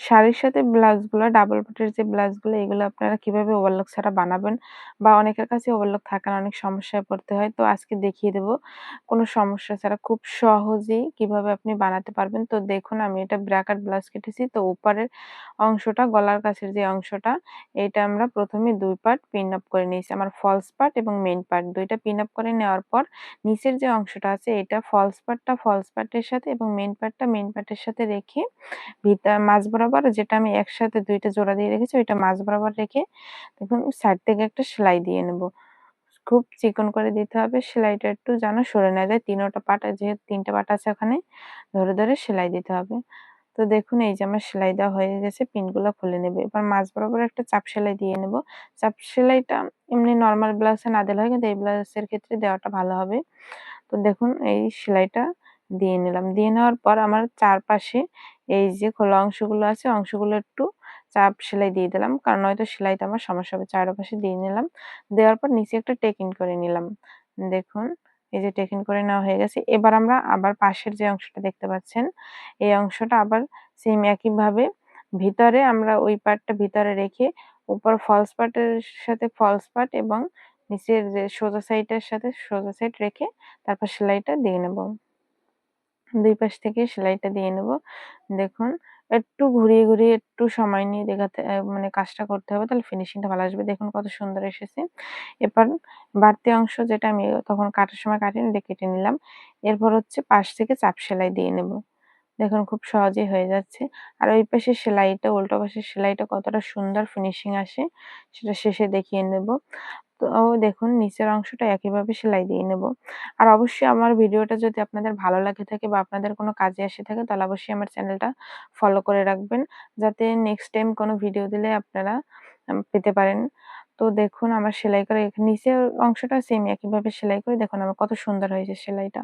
শাড়ির সাথে ব্লাউজগুলো ডাবল পাটের যে ব্লাউজগুলো, এগুলো আপনারা কীভাবে ওভারলক ছাড়া বানাবেন বা অনেকের কাছে ওভারলক থাকার অনেক সমস্যায় পড়তে হয়। তো আজকে দেখিয়ে দেব কোনো সমস্যা ছাড়া খুব সহজেই কীভাবে আপনি বানাতে পারবেন। তো দেখুন, আমি এটা ব্র্যাকেট ব্লাউজ কেটেছি। তো উপরের অংশটা, গলার কাছের যে অংশটা, এটা আমরা প্রথমে দুই পার্ট পিন আপ করে নিয়েছি। আমার ফলস পার্ট এবং মেইন পার্ট দুইটা পিন আপ করে নেওয়ার পর নিচের যে অংশটা আছে, এটা ফলস পার্টটা ফলস পার্টের সাথে এবং মেইন পার্টটা মেইন পার্টের সাথে রেখে ভিতর, মাঝ বরাবর যেটা আমি একসাথে দুইটা জোড়া দিয়ে রেখেছি, ওইটা মাঝ বরাবর রেখে দেখুন সাইড থেকে একটা সেলাই দিয়ে নেব। খুব চিকন করে দিতে হবে, সেলাইটা একটু যেন সরে না যায়। তিনোটা পাটা, যেহেতু তিনটা পাটা আছে ওখানে, ধরে ধরে সেলাই দিতে হবে। তো দেখুন, এই যে আমার সেলাই দেওয়া হয়ে গেছে, পিনগুলো খুলে নেবে। এবার মাঝ বরাবর একটা চাপ সেলাই দিয়ে নেব। চাপ সেলাইটা এমনি নর্মাল ব্লাউজে না দিলে হয়, কিন্তু এই ব্লাউজের ক্ষেত্রে দেওয়াটা ভালো হবে। তো দেখুন, এই সেলাইটা দিয়ে নিলাম। দিয়ে নেওয়ার পর আমার চারপাশে এই যে খোলা অংশগুলো আছে, অংশগুলো একটু চাপ সেলাই দিয়ে দিলাম। কারণ হয়তো সেলাইতে আমার সমস্যা হবে, চারপাশে দিয়ে নিলাম। দেওয়ার পর নিচে একটা টেকিং করে নিলাম। দেখুন, এই যে টেকিং করে নেওয়া হয়ে গেছে। এবার আমরা আবার পাশের যে অংশটা দেখতে পাচ্ছেন, এই অংশটা আবার সেম একইভাবে ভিতরে আমরা ওই পার্টটা ভিতরে রেখে উপর ফলস পার্টের সাথে ফলস পার্ট এবং নিচের যে সোজা সাইডের সাথে সোজা সাইড রেখে তারপর সেলাইটা দিয়ে নেব। দুই পাশ থেকে সেলাইটা দিয়ে নেব। দেখুন, একটু ঘুরিয়ে ঘুরিয়ে একটু সময় নিয়ে দেখাতে মানে কাজটা করতে হবে, তাহলে ফিনিশিংটা ভালো আসবে। দেখুন কত সুন্দর এসেছে। এরপর বাড়তি অংশ যেটা আমি তখন কাটার সময় কাটিনি কেটে নিলাম। এরপর হচ্ছে পাশ থেকে চাপ সেলাই দিয়ে নেব। দেখুন, খুব সহজেই হয়ে যাচ্ছে। আর ওই পাশে সেলাইটা, উল্টো পাশের সেলাইটা কতটা সুন্দর ফিনিশিং আসে, সেটা শেষে দেখিয়ে নেব। তো দেখুন, নিচের অংশটা একইভাবে সেলাই দিয়ে নেব। আর অবশ্যই আমার ভিডিওটা যদি আপনাদের ভালো লাগে থাকে বা আপনাদের কোনো কাজে আসে থাকে, তাহলে অবশ্যই আমার চ্যানেলটা ফলো করে রাখবেন, যাতে নেক্সট টাইম কোনো ভিডিও দিলে আপনারা পেতে পারেন। তো দেখুন, আমার সেলাই করে নিচের অংশটা সেম একইভাবে সেলাই করে, দেখুন আমার কত সুন্দর হয়েছে সেলাইটা।